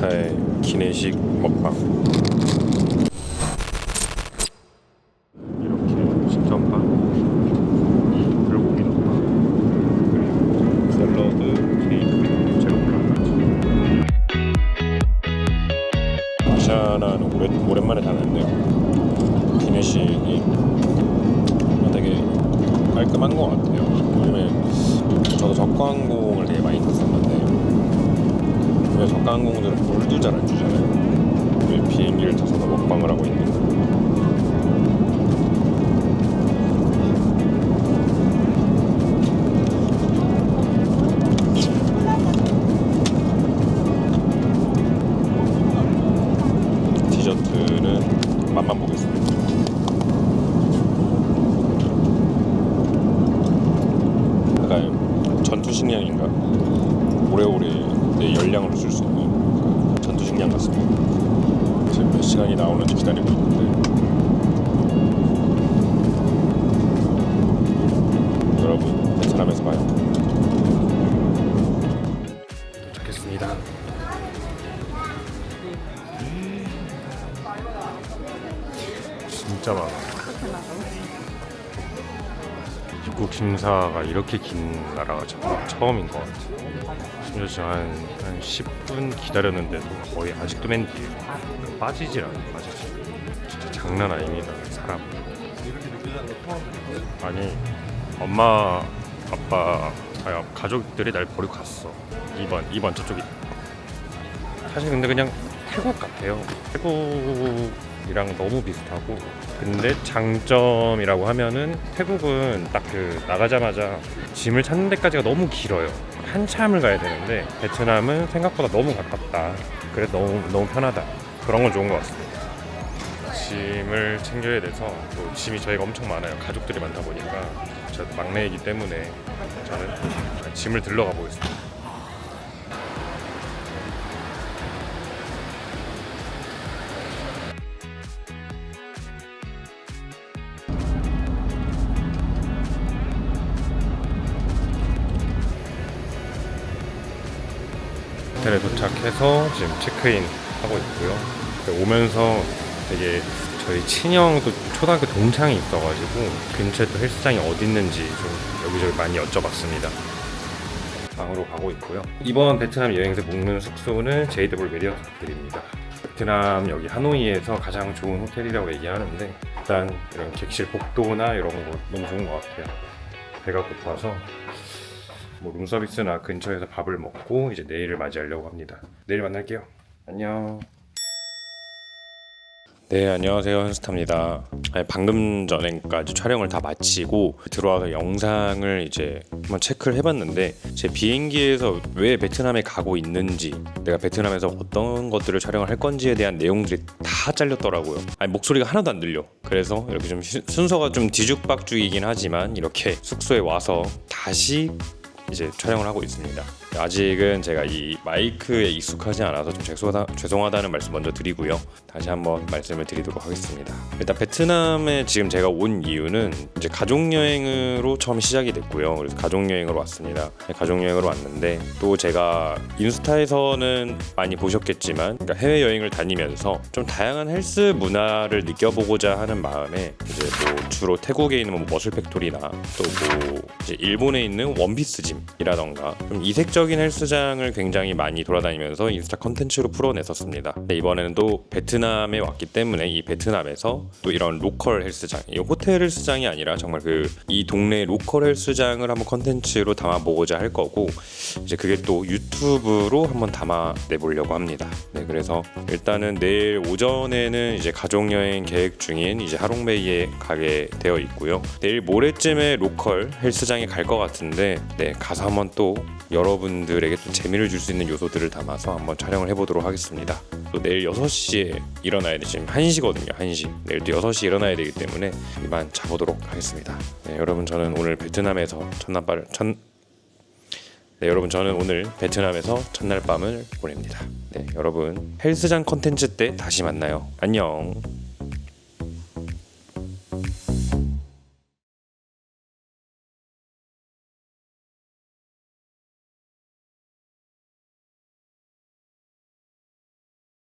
인스타에 기내식 먹방 이렇게 식전밥 불고기 덮밥 샐러드 케이크 제로 플란까지 아시아나는 오래, 오랜만에 다녔는데요. 기내식이 되게 깔끔한 것 같아요. 요즘에 저도 적광공을 되게 많이 탔었 는데 왜 적강공들은 물도 잘 안 주잖아요. 왜 비행기를 타서도 먹방을 하고 있는 보겠습니다. 약간 전투식량인가? 오래오래 내 열량으로 쓸 수 있는 전투식량 같습니다. 지금 몇 시간이 나오는지 기다리고 있는데 여러분 베트남에서 봐요. 도착했습니다. 진짜 많아. 입국 심사가 이렇게 긴 나라가 처- 처음인 것 같아요. 지금 한, 한 10분 기다렸는데도 거의 아직도 맨 뒤에 빠지질 않아 빠지지 진짜 장난 아닙니다 사람. 아니 엄마 아빠 아, 가족들이 날 버리고 갔어. 2번 2번 저쪽이. 사실 근데 그냥 태국 같아요. 태국이랑 너무 비슷하고. 근데 장점이라고 하면은 태국은 딱 그 나가자마자 짐을 찾는 데까지가 너무 길어요 한참을 가야 되는데 베트남은 생각보다 너무 가깝다. 그래 너무 너무 편하다. 그런 건 좋은 것 같습니다. 짐을 챙겨야 돼서 또 짐이 저희가 엄청 많아요. 가족들이 많다 보니까. 저도 막내이기 때문에 저는 짐을 들러 가 보겠습니다 호텔에 도착해서 지금 체크인 하고 있고요. 근데 오면서 되게 저희 친형도 초등학교 동창이 있어가지고 근처에 또 헬스장이 어디 있는지 좀 여기저기 많이 여쭤봤습니다. 방으로 가고 있고요. 이번 베트남 여행에서 묵는 숙소는 JW 메리어트 호텔입니다. 베트남 여기 하노이에서 가장 좋은 호텔이라고 얘기하는데 일단 이런 객실 복도나 이런 거 너무 좋은 것 같아요. 배가 고파서 뭐 룸서비스나 근처에서 밥을 먹고 이제 내일을 맞이하려고 합니다. 내일 만날게요. 안녕. 네, 안녕하세요. 현스타입니다. 방금 전에까지 촬영을 다 마치고 들어와서 영상을 이제 한번 체크를 해봤는데 제 비행기에서 왜 베트남에 가고 있는지 내가 베트남에서 어떤 것들을 촬영을 할 건지에 대한 내용들이 다 잘렸더라고요. 아니 목소리가 하나도 안 들려. 그래서 이렇게 좀 시- 순서가 좀 뒤죽박죽이긴 하지만 이렇게 숙소에 와서 다시 이제 촬영을 하고 있습니다. 아직은 제가 이 마이크에 익숙하지 않아서 좀 죄송하다, 죄송하다는 말씀 먼저 드리고요. 다시 한번 말씀을 드리도록 하겠습니다. 일단 베트남에 지금 제가 온 이유는 이제 가족 여행으로 처음 시작이 됐고요. 그래서 가족 여행으로 왔습니다. 가족 여행으로 왔는데 또 제가 인스타에서는 많이 보셨겠지만 그러니까 해외 여행을 다니면서 좀 다양한 헬스 문화를 느껴보고자 하는 마음에 이제 뭐 주로 태국에 있는 뭐 머슬 팩토리나 또 뭐 일본에 있는 원피스 짐이라던가 좀 이색적 인 헬스장을 굉장히 많이 돌아다니면서 인스타 컨텐츠로 풀어냈었습니다. 이번에는 또 베트남에 왔기 때문에 이 베트남에서 또 이런 로컬 헬스장, 이 호텔 헬스장이 아니라 정말 그 이 동네 로컬 헬스장을 한번 컨텐츠로 담아보고자 할 거고 이제 그게 또 유튜브로 한번 담아 내보려고 합니다. 네, 그래서 일단은 내일 오전에는 이제 가족 여행 계획 중인 이제 하롱베이에 가게 되어 있고요. 내일 모레쯤에 로컬 헬스장에 갈 것 같은데, 네 가서 한번 또 여러분 들에게 좀 재미를 줄 수 있는 요소들을 담아서 한번 촬영을 해보도록 하겠습니다. 또 내일 6시에 일어나야 돼 지금 1시거든요. 1시. 내일 또 6시 일어나야 되기 때문에 이만 자보도록 하겠습니다. 네, 여러분 저는 오늘 베트남에서 첫날 밤을 첫 네, 여러분 저는 오늘 베트남에서 첫날 밤을 보냅니다. 네, 여러분 헬스장 컨텐츠 때 다시 만나요. 안녕.